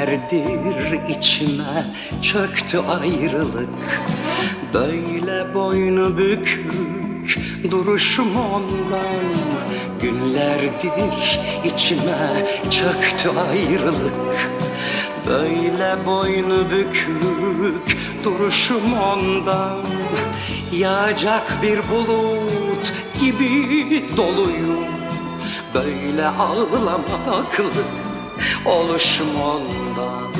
Günlerdir içime çöktü ayrılık. Böyle boynu bükük duruşum ondan. Günlerdir içime çöktü ayrılık. Böyle boynu bükük duruşum ondan. Yağacak bir bulut gibi doluyum. Böyle ağlamaklı oluşum ondan.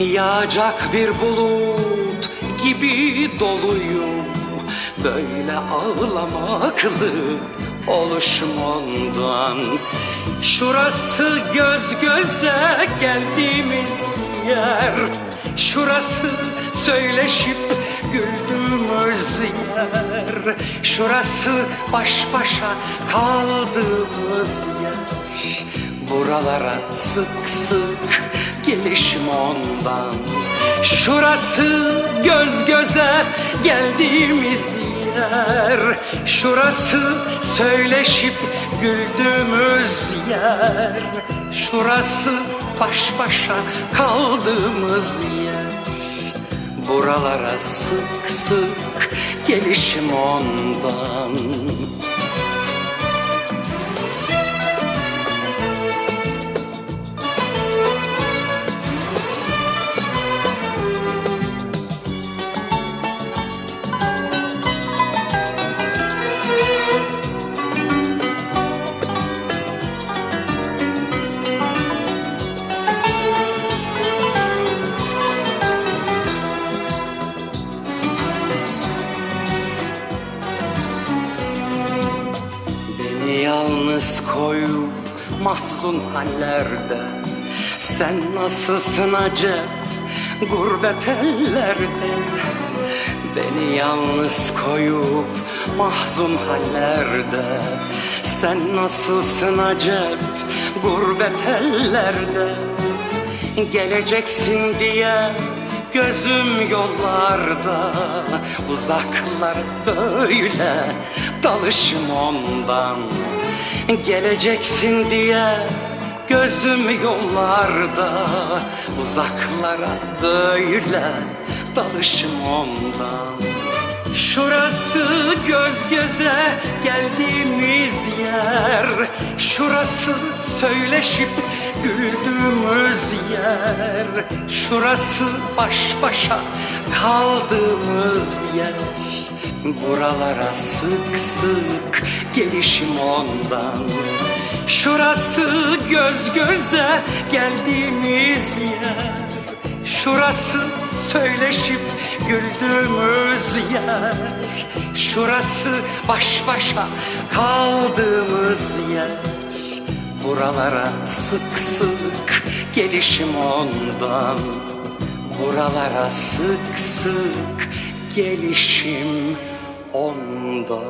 Yağacak bir bulut gibi doluyum. Böyle ağlamaklı oluşum ondan. Şurası göz göze geldiğimiz yer. Şurası söyleşip güldüğümüz yer. Şurası baş başa kaldığımız yer Buralara sık sık gelişim ondan. Şurası göz göze geldiğimiz yer. Şurası söyleşip güldüğümüz yer. Şurası baş başa kaldığımız yer. Buralara sık sık gelişim ondan yalnız koyup mahzun hallerde. Sen nasılsın acep gurbet ellerde? Beni yalnız koyup mahzun hallerde. Sen nasılsın acep gurbet ellerde? Geleceksin diye gözüm yollarda. Uzaklar böyle dalışım ondan Geleceksin diye gözüm yollarda Uzaklara böyle dalışım ondan. Şurası göz göze geldiğimiz yer Şurası söyleşip güldüğümüz yer Şurası baş başa kaldığımız yer Buralara sık sık gelişim ondan. Şurası göz göze geldiğimiz yer. Şurası söyleşip güldüğümüz yer. Şurası baş başa kaldığımız yer. Buralara sık sık gelişim ondan. Buralara sık sık gelişim ondan